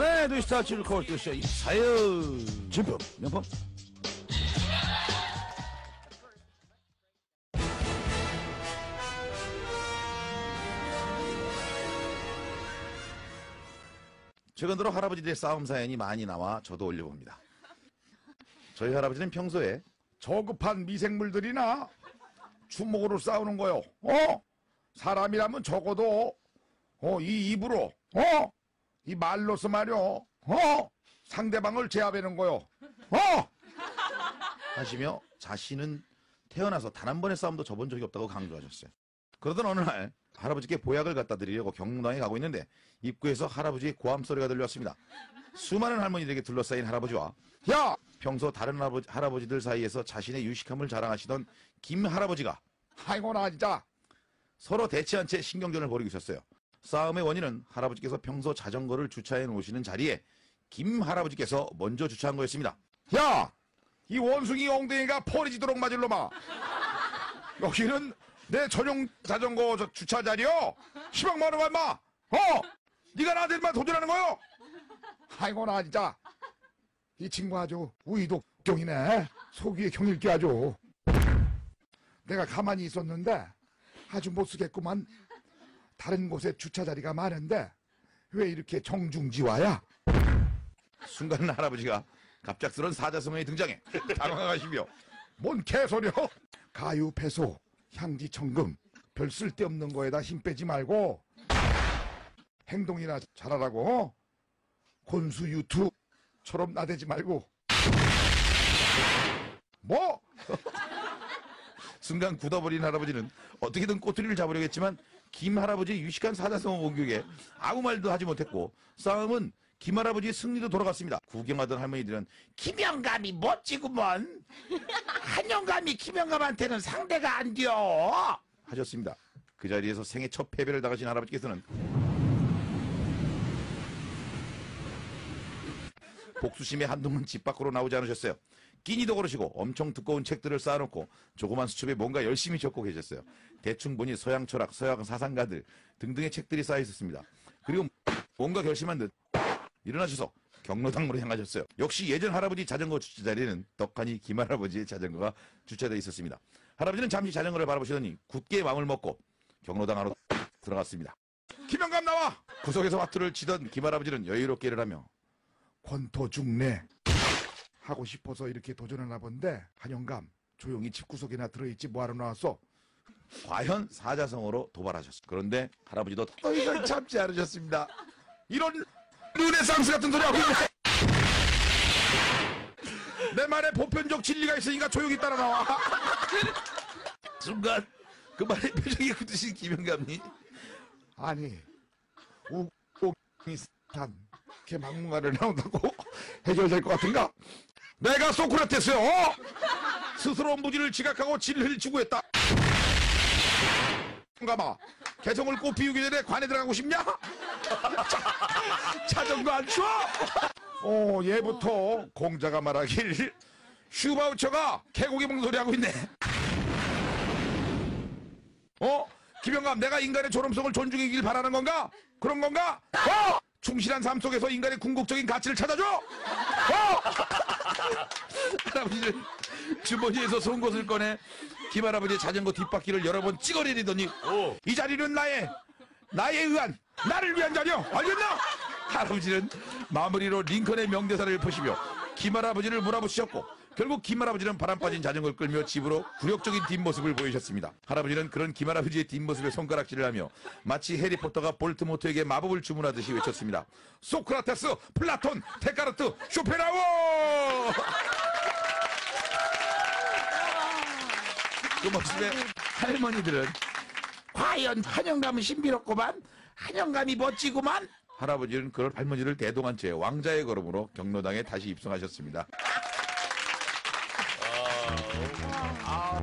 네, 도시타 칠코스쇼 사연 진품 명품 최근 들어 할아버지들의 싸움 사연이 많이 나와 저도 올려봅니다. 저희 할아버지는 평소에 저급한 미생물들이나 주먹으로 싸우는 거요. 어? 사람이라면 적어도 어, 이 입으로 어? 이 말로서 말이요. 어? 상대방을 제압하는 거요. 어? 하시며 자신은 태어나서 단 한 번의 싸움도 져본 적이 없다고 강조하셨어요. 그러던 어느 날 할아버지께 보약을 갖다 드리려고 경로당에 가고 있는데 입구에서 할아버지의 고함 소리가 들렸습니다. 수많은 할머니들에게 둘러싸인 할아버지와 야! 평소 다른 할아버지, 할아버지들 사이에서 자신의 유식함을 자랑하시던 김 할아버지가 아이고 나 진짜 서로 대치한 채 신경전을 벌이고 있었어요. 싸움의 원인은 할아버지께서 평소 자전거를 주차해 놓으시는 자리에 김 할아버지께서 먼저 주차한 거였습니다. 야! 이 원숭이 엉덩이가 펄이지도록 맞을 놈아. 여기는 내 전용 자전거 저 주차 자리요. 시방 거야, 인마? 어? 네가 나한테 만 도전하는 거요? 아이고, 나 진짜. 이 친구 아주 우이독경이네. 속위에 경일게 아주. 내가 가만히 있었는데 아주 못쓰겠구만. 다른 곳에 주차 자리가 많은데 왜 이렇게 정중지와야? 순간 할아버지가 갑작스런 사자성어에 등장해 당황하시며 뭔 개소리여? 가유, 패소, 향지, 청금 별 쓸데없는 거에다 힘 빼지 말고 행동이나 잘하라고 어? 곤수 유투처럼 나대지 말고 뭐? 순간 굳어버린 할아버지는 어떻게든 꼬투리를 잡으려고 했지만 김 할아버지의 유식한 사자성어 공격에 아무 말도 하지 못했고 싸움은 김 할아버지의 승리로 돌아갔습니다. 구경하던 할머니들은 김영감이 멋지구먼 한영감이 김영감한테는 상대가 안 돼. 하셨습니다. 그 자리에서 생애 첫 패배를 당하신 할아버지께서는 복수심에 한동안 집 밖으로 나오지 않으셨어요. 끼니도 걸으시고 엄청 두꺼운 책들을 쌓아놓고 조그만 수첩에 뭔가 열심히 적고 계셨어요. 대충 보니 서양 철학, 서양 사상가들 등등의 책들이 쌓여 있었습니다. 그리고 뭔가 결심한 듯 일어나셔서 경로당으로 향하셨어요. 역시 예전 할아버지 자전거 주차 자리에는 덕하니 김할아버지의 자전거가 주차되어 있었습니다. 할아버지는 잠시 자전거를 바라보시더니 굳게 마음을 먹고 경로당 안으로 들어갔습니다. 김영감 나와! 구석에서 화투를 치던 김할아버지는 여유롭게 일을 하며 권토 중내 하고 싶어서 이렇게 도전하나 본데 한영감 조용히 집구석에나 들어있지 뭐하러 나왔어? 과연 사자성어로 도발하셨습니다. 그런데 할아버지도 더 이상 참지 않으셨습니다. 이런 르네상스 같은 소리 하고. 내 말에 보편적 진리가 있으니까 조용히 따라 나와. 순간 그 말에 표정이 굳으신 김영감님 아니, 우, 우, 이, 단, 걔 막무가내를 나온다고 해결될 것 같은가? 내가 소크라테스요! 어? 스스로 무지를 지각하고 진리를 추구했다. 가마 개성을 꽃 피우기 전에 관에 들어가고 싶냐? 자, 자전거 안 추워? 어, 얘부터 공자가 말하길 슈바우처가 개고기 먹는 소리 하고 있네. 어? 김영감, 내가 인간의 존엄성을 존중하길 바라는 건가? 그런 건가? 어? 충실한 삶 속에서 인간의 궁극적인 가치를 찾아줘! 어? 할아버지는 주머니에서 송곳을 꺼내 김할아버지의 자전거 뒷바퀴를 여러 번 찍어내리더니 이 자리는 나의, 나에 의한, 나를 위한 자리여! 알겠나? 할아버지는 마무리로 링컨의 명대사를 푸시며 김할아버지를 몰아붙이셨고 결국 김할아버지는 바람 빠진 자전거를 끌며 집으로 굴욕적인 뒷모습을 보이셨습니다. 할아버지는 그런 김할아버지의 뒷모습에 손가락질을 하며 마치 해리포터가 볼트모트에게 마법을 주문하듯이 외쳤습니다. 소크라테스, 플라톤, 데카르트, 쇼펜하워! 그 모습에 할머니들은 과연 한영감은 신비롭구만 한영감이 멋지구만 할아버지는 그걸 할머니를 대동한 채 왕자의 걸음으로 경로당에 다시 입성하셨습니다. 아,